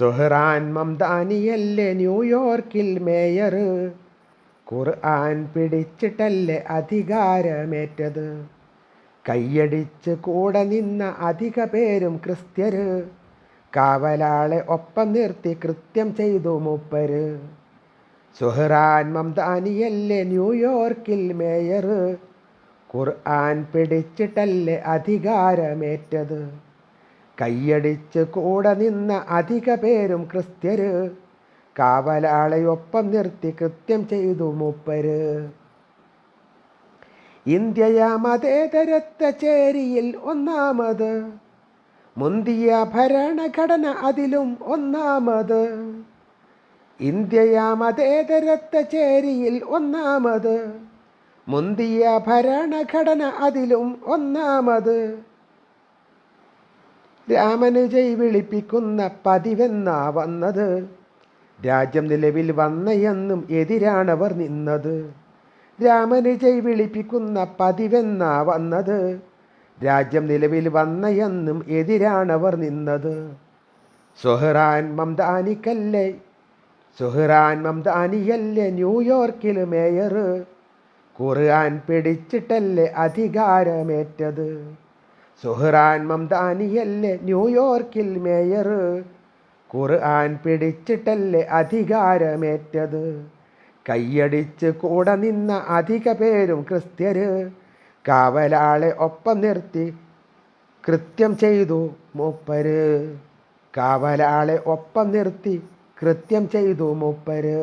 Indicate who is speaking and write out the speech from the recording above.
Speaker 1: സുഹ്റാൻ മംദാനിയല്ലേ ന്യൂയോർക്കിൽ മേയർ? ഖുർആൻ പിടിച്ചിട്ടല്ലേ അധികാരമേറ്റത്? കൈയടിച്ച് കൂടെ നിന്ന അധിക പേരും ക്രിസ്ത്യര് കാവലാളെ ഒപ്പം നിർത്തി കൃത്യം ചെയ്തു മൂപ്പര്. സുഹ്റാൻ മംദാനിയല്ലേ ന്യൂയോർക്കിൽ മേയർ? ഖുർആൻ പിടിച്ചിട്ടല്ലേ അധികാരമേറ്റത്? കൈയടിച്ച് കൂടെ നിന്ന അധിക പേരും ക്രിസ്ത്യര്. കാവലാളയൊപ്പം നിർത്തി കൃത്യം ചെയ്തു മൂപ്പര്. ഇന്ത്യയ മതേതരത്വ ചേരിയിൽ ഒന്നാമത്. മുന്തിയ ഭരണഘടന അതിലും ഒന്നാമത്. ഇന്ത്യയ മതേതരത്വ ചേരിയിൽ ഒന്നാമത്. മുന്തിയ ഭരണഘടന അതിലും ഒന്നാമത്. രാമന് ജയ് വിളിപ്പിക്കുന്ന പതിവെന്നാ വന്നത്? രാജ്യം നിലവിൽ വന്നയെന്നും എതിരാണവർ നിന്നത്. രാമനുജൈ വിളിപ്പിക്കുന്ന പതിവെന്നാ വന്നത്? രാജ്യം നിലവിൽ വന്നയെന്നും എതിരാണവർ നിന്നത്. സുഹ്റാൻ മംദാനിക്കല്ലേ? സുഹ്റാൻ മംദാനിയല്ലേ ന്യൂയോർക്കിൽ മേയർ ഖുർആൻ പിടിച്ചിട്ടല്ലേ അധികാരമേറ്റത്? സുഹ്റാൻ മംദാനിയല്ലേ ന്യൂയോർക്കിൽ മേയർ. ഖുർആൻ പിടിച്ചിട്ടല്ലേ അധികാരമേറ്റത്. കൈയടിച്ച് കൂടെ നിന്ന അധിക പേരും ക്രിസ്ത്യര്. കാവലാളെ ഒപ്പം നിർത്തി കൃത്യം ചെയ്തു മൂപ്പര്. കാവലാളെ ഒപ്പം നിർത്തി കൃത്യം ചെയ്തു മൂപ്പര്.